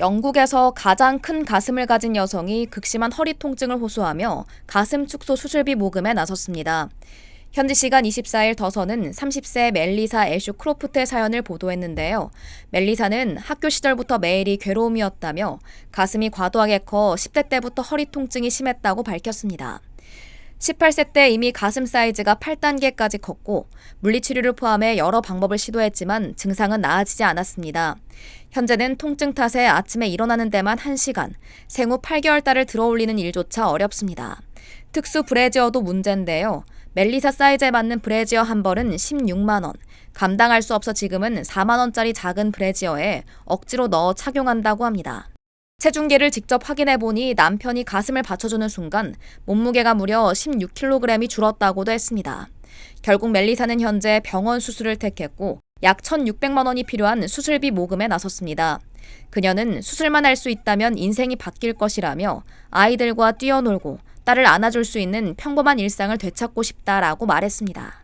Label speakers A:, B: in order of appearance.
A: 영국에서 가장 큰 가슴을 가진 여성이 극심한 허리 통증을 호소하며 가슴 축소 수술비 모금에 나섰습니다. 현지 시간 24일 더선은 30세 멜리사 애슈 크로프트의 사연을 보도했는데요. 멜리사는 학교 시절부터 매일이 괴로움이었다며 가슴이 과도하게 커 10대 때부터 허리 통증이 심했다고 밝혔습니다. 18세 때 이미 가슴 사이즈가 8단계까지 컸고 물리치료를 포함해 여러 방법을 시도했지만 증상은 나아지지 않았습니다. 현재는 통증 탓에 아침에 일어나는 데만 1시간, 생후 8개월 딸을 들어올리는 일조차 어렵습니다. 특수 브래지어도 문제인데요. 멜리사 사이즈에 맞는 브래지어 한 벌은 16만 원, 감당할 수 없어 지금은 4만 원짜리 작은 브래지어에 억지로 넣어 착용한다고 합니다. 체중계를 직접 확인해 보니 남편이 가슴을 받쳐주는 순간 몸무게가 무려 16kg이 줄었다고도 했습니다. 결국 멜리사는 현재 병원 수술을 택했고 약 1,600만 원이 필요한 수술비 모금에 나섰습니다. 그녀는 수술만 할 수 있다면 인생이 바뀔 것이라며 아이들과 뛰어놀고 딸을 안아줄 수 있는 평범한 일상을 되찾고 싶다라고 말했습니다.